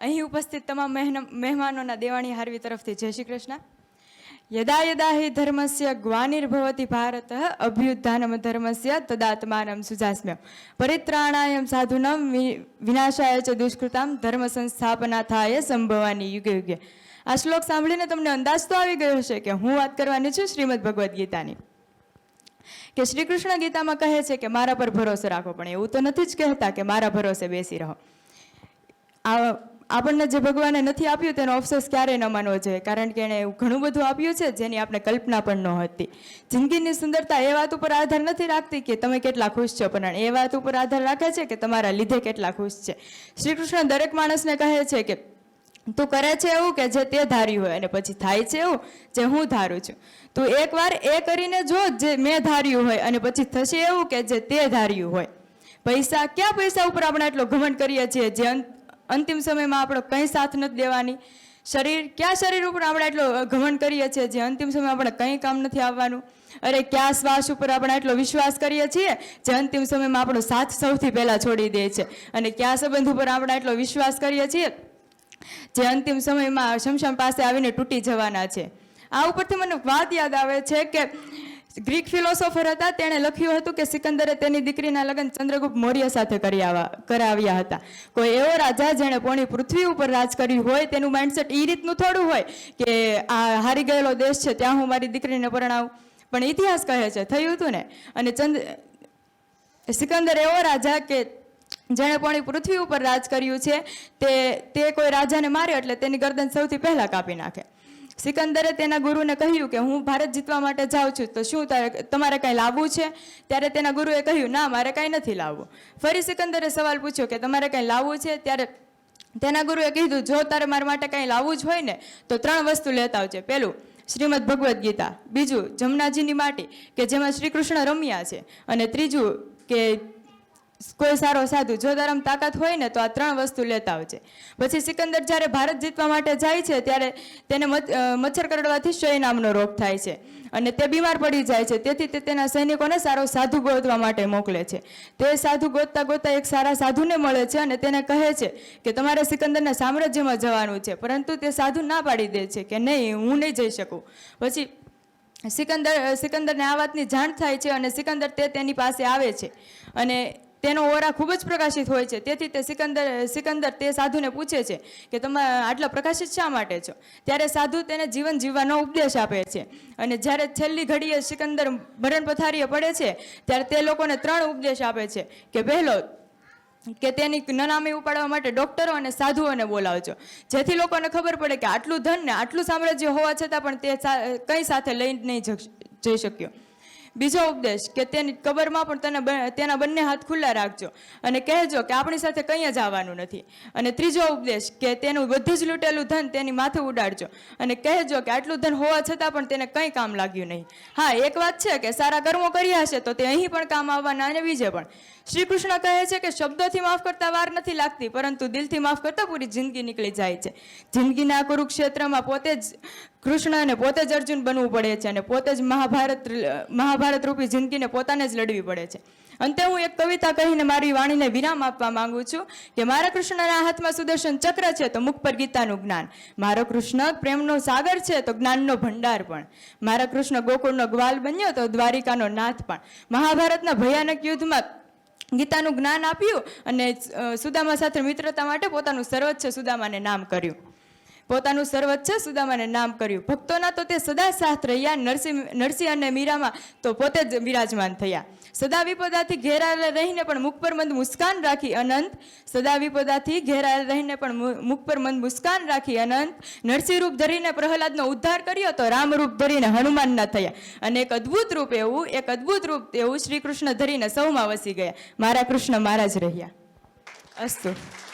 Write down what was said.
અહીં ઉપસ્થિત તમામ મહેમાનોના દેવાણી હાર્વી તરફથી જય શ્રી કૃષ્ણ. યદા યદા હિ ધર્મસ્ય ગ્વાનિર્ભવતિ ભારત, અભ્યુત્થાનમ ધર્મસ્ય તદાત્માનમ સુજાસ્મ્ય પરિત્રાણાયમ સાધુનમ વિનાશાય ચ દુષ્કૃતામ ધર્મ સંસ્થાપના થાય સંભવાની યુગે યુગે. આ શ્લોક સાંભળીને તમને અંદાજ તો આવી ગયો હશે કે હું વાત કરવાની છું શ્રીમદ ભગવદ્ ગીતાની. કે શ્રી કૃષ્ણ ગીતામાં કહે છે કે મારા પર ભરોસો રાખો, પણ એવું તો નથી જ કહેતા કે મારા ભરોસે બેસી રહો. આ આપણને જે ભગવાને નથી આપ્યું તેનો અફસોસ ક્યારેય ન માનવો જોઈએ. કારણ કે એણે એવું ઘણું બધું આપ્યું છે જેની આપણે કલ્પના પણ ન હતી. જિંદગીની સુંદરતા એ વાત ઉપર આધાર નથી રાખતી કે તમે કેટલા ખુશ છો, પણ એ વાત ઉપર આધાર રાખે છે કે તમારા લીધે કેટલા ખુશ છે. શ્રી કૃષ્ણ દરેક માણસને કહે છે કે, તું કરે છે એવું કે જે તે ધાર્યું હોય અને પછી થાય છે એવું જે હું ધારું છું? તું એકવાર એ કરીને જો જે મેં ધાર્યું હોય અને પછી થશે એવું કે જે તે ધાર્યું હોય. પૈસા, ક્યાં પૈસા ઉપર આપણે એટલો ઘમંડ કરીએ છીએ? જે અંતિમ સમયમાં આપણો કંઈ સાથ નથી દેવાની. શરીર, ક્યાં શરીર ઉપર આપણે એટલો ઘમંડ કરીએ છીએ જે અંતિમ સમયમાં આપણે કંઈ કામ નથી આવવાનું? અરે, ક્યાં શ્વાસ ઉપર આપણે એટલો વિશ્વાસ કરીએ છીએ જે અંતિમ સમયમાં આપણો સાથ સૌથી પહેલાં છોડી દે છે? અને ક્યાં સંબંધ ઉપર આપણે એટલો વિશ્વાસ કરીએ છીએ જે અંતિમ સમયમાં શમશાન પાસે આવીને તૂટી જવાના છે? આ ઉપરથી મને વાત યાદ આવે છે કે ગ્રીક ફિલોસોફર હતા, તેણે લખ્યું હતું કે સિકંદરે તેની દીકરીના લગ્ન ચંદ્રગુપ્ત મૌર્ય સાથે કર્યા કરાવ્યા હતા. કોઈ એવો રાજા જેણે પોણી પૃથ્વી ઉપર રાજ કર્યું હોય, તેનું માઇન્ડસેટ એ રીતનું થોડું હોય કે આ હારી ગયેલો દેશ છે, ત્યાં હું મારી દીકરીને પરણાવું. પણ ઇતિહાસ કહે છે, થયું હતું ને? અને ચંદ્ર, સિકંદર એવો રાજા કે જેણે પોણી પૃથ્વી ઉપર રાજ કર્યું છે, તે તે કોઈ રાજાને માર્યો એટલે તેની ગરદન સૌથી પહેલાં કાપી નાખે. સિકંદરે તેના ગુરુને કહ્યું કે હું ભારત જીતવા માટે જાઉં છું, તો શું તમારે કાંઈ લાવવું છે? ત્યારે તેના ગુરુએ કહ્યું, ના, મારે કાંઈ નથી લાવવું. ફરી સિકંદરે સવાલ પૂછ્યો કે, તમારે કાંઈ લાવવું છે? ત્યારે તેના ગુરુએ કીધું, જો તારે મારા માટે કાંઈ લાવવું જ હોય ને, તો ત્રણ વસ્તુ લેતા આવજે. પહેલું, શ્રીમદ ભગવદ્ ગીતા. બીજું, જમનાજીની માટી, કે જેમાં શ્રી કૃષ્ણ રમ્યા છે. અને ત્રીજું, કે કોઈ સારો સાધુ, જો ધર્મ તાકાત હોય ને તો આ ત્રણ વસ્તુ લેતા આવજે. પછી સિકંદર જ્યારે ભારત જીતવા માટે જાય છે, ત્યારે તેને મચ્છર કરડવાથી ક્ષય નામનો રોગ થાય છે. અને તે બીમાર પડી જાય છે, તેથી તે તેના સૈનિકોને સારો સાધુ ગોતવા માટે મોકલે છે. તે સાધુ ગોતતા ગોતતા એક સારા સાધુને મળે છે અને તેને કહે છે કે તમારે સિકંદરના સામ્રાજ્યમાં જવાનું છે, પરંતુ તે સાધુ ના પાડી દે છે કે નહીં, હું નહીં જઈ શકું. પછી સિકંદર, સિકંદરને આ વાતની જાણ થાય છે અને સિકંદર તે તેની પાસે આવે છે. અને તેનો ઓરા ખૂબ જ પ્રકાશિત હોય છે. તેથી તે સિકંદર સિકંદર તે સાધુને પૂછે છે કે તમે આટલા પ્રકાશિત શા માટે છો? ત્યારે સાધુ તેને જીવન જીવવાનો ઉપદેશ આપે છે. અને જ્યારે છેલ્લી ઘડીએ સિકંદર મરણ પથારીએ પડે છે, ત્યારે તે લોકોને ત્રણ ઉપદેશ આપે છે કે પહેલો કે તેની નનામી ઉપાડવા માટે ડોક્ટરો અને સાધુઓને બોલાવજો. જેથી લોકોને ખબર પડે કે આટલું ધન ને આટલું સામ્રાજ્ય હોવા છતાં પણ તે કંઈ સાથે લઈ નહીં જઈ શક્યો. બીજો ઉપદેશ કે તેની કબરમાં પણ તને તેના બંને હાથ ખુલ્લા રાખજો અને કહેજો કે આપણી સાથે કંઈ જ આવવાનું નથી. અને ત્રીજો ઉપદેશ કે તેનું બધું જ લૂંટેલું ધન તેની માથે ઉડાડજો અને કહેજો કે આટલું ધન હોવા છતાં પણ તેને કંઈ કામ લાગ્યું નહીં. હા, એક વાત છે કે સારા કર્મો કર્યા હશે તો તે અહીં પણ કામ આવવાના અને બીજે પણ. શ્રી કૃષ્ણ કહે છે કે શબ્દોથી માફ કરતા વાર નથી લાગતી, પરંતુ દિલથી માફ કરતા પૂરી જિંદગી નીકળી જાય છે. જિંદગીના કુરુક્ષેત્રમાં પોતે જ કૃષ્ણ અને પોતે જ અર્જુન બનવું પડે છે અને પોતે જ મહાભારત મહાભારત રૂપી જિંદગીને પોતાને જ લડવી પડે છે. અંતે હું એક કવિતા કહીને મારી વાણીને વિરામ આપવા માંગુ છું કે મારા કૃષ્ણના હાથમાં સુદર્શન ચક્ર છે તો મુખ પર ગીતાનું જ્ઞાન. મારો કૃષ્ણ પ્રેમનો સાગર છે તો જ્ઞાનનો ભંડાર પણ. મારા કૃષ્ણ ગોકુળનો ગ્વાલ બન્યો તો દ્વારિકાનો નાથ પણ. મહાભારતના ભયાનક યુદ્ધમાં ગીતાનું જ્ઞાન આપ્યું અને સુદામા સાથે મિત્રતા માટે પોતાનું સર્વોચ્ચ સુદામાને નામ કર્યું. પોતાનું સર્વોચ્ચ સુદામાને નામ કર્યું. ભક્તોના તો તે સદા સાથ રહ્યા, નરસિંહ નરસિંહ અને મીરામાં તો પોતે જ બિરાજમાન થયા. સદા વિપદાથી ઘેરાયેલા રહીને પણ મુખ પર મંદ મુસ્કાન રાખી અનંત. સદા વિપદાથી ઘેરાયેલા રહીને પણ મુખ પર મંદ મુસ્કાન રાખી અનંત. નરસિંહ રૂપ ધરીને પ્રહલાદનો ઉદ્ધાર કર્યો તો રામ રૂપ ધરીને હનુમાનના થયા. અને એક અદ્ભુત રૂપ એવું, એક અદ્ભુત રૂપ એવું શ્રી કૃષ્ણ ધરીને સૌમાં વસી ગયા. મારા કૃષ્ણ મારા જ રહ્યા. અસ્તુ.